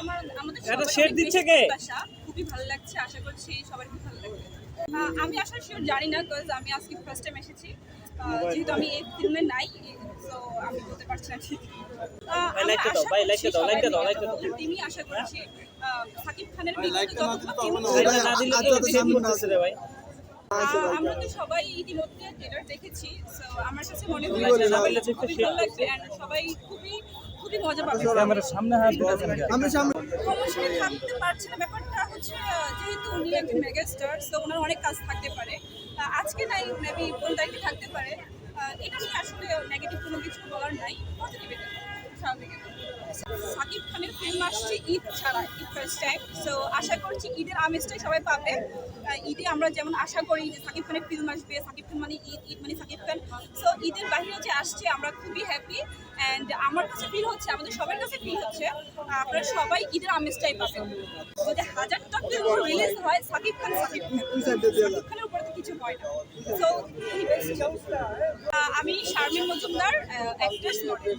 আমার আমাদের দিচ্ছে কে? খুবই ভালো লাগছে আশা করছি সবার খুব ভালো লাগবে। আমি আসলে শিওর জানি না বিকজ আমি আজকে ফার্স্ট টাইম এসেছি। যেহেতু আমি এই ফিল্মে নাই সো আমি বলতে পারছি না ঠিক। আশা করছি টিমই আশা সাকিব খানের বিগত যতগুলো আমরা তো সবাই ইতিমধ্যে ট্রেলার দেখেছি সো আমার কাছে মনে। সবাই খুবই ভালো সবাই খুবই খুবই মজা পাবে। ক্যামেরার সামনে হাত আমি সামনে কমার্শিয়ালি থাকতে পারছে না ব্যাপারটা হচ্ছে যেহেতু উনি একজন মেগা স্টার সো ওনার অনেক কাজ থাকতে পারে। আজকে নাই মেবি কোন তারিখে থাকতে পারে। আহ, এটা নিয়ে আসলে নেগেটিভ কোনো কিছু বলার নাই। ফিল্ম আসছে ঈদ ছাড়া, ঈদ ফার্স্ট টাইম সো আশা করছি ঈদের আমেজটাই সবাই পাবে। ঈদে আমরা যেমন আশা করি যে সাকিব খানের ফিল্ম আসবে, সাকিব খান মানে ঈদ ঈদ মানে সাকিব খান। সো ঈদের বাইরে যে আসছে, আমরা খুবই হ্যাপি অ্যান্ড আমার কাছে ফিল হচ্ছে, আমাদের সবার কাছে ফিল হচ্ছে, আপনারা সবাই ঈদের আমেজটাই পাবেন। যদি হাজারটা ফিল্ম রিলিজ হয়, সাকিব খান, সাকিব সাকিব খানের উপরে তো কিছু হয় না। সো আমি শারমিন মজুমদার অ্যাক্ট্রেস মডেল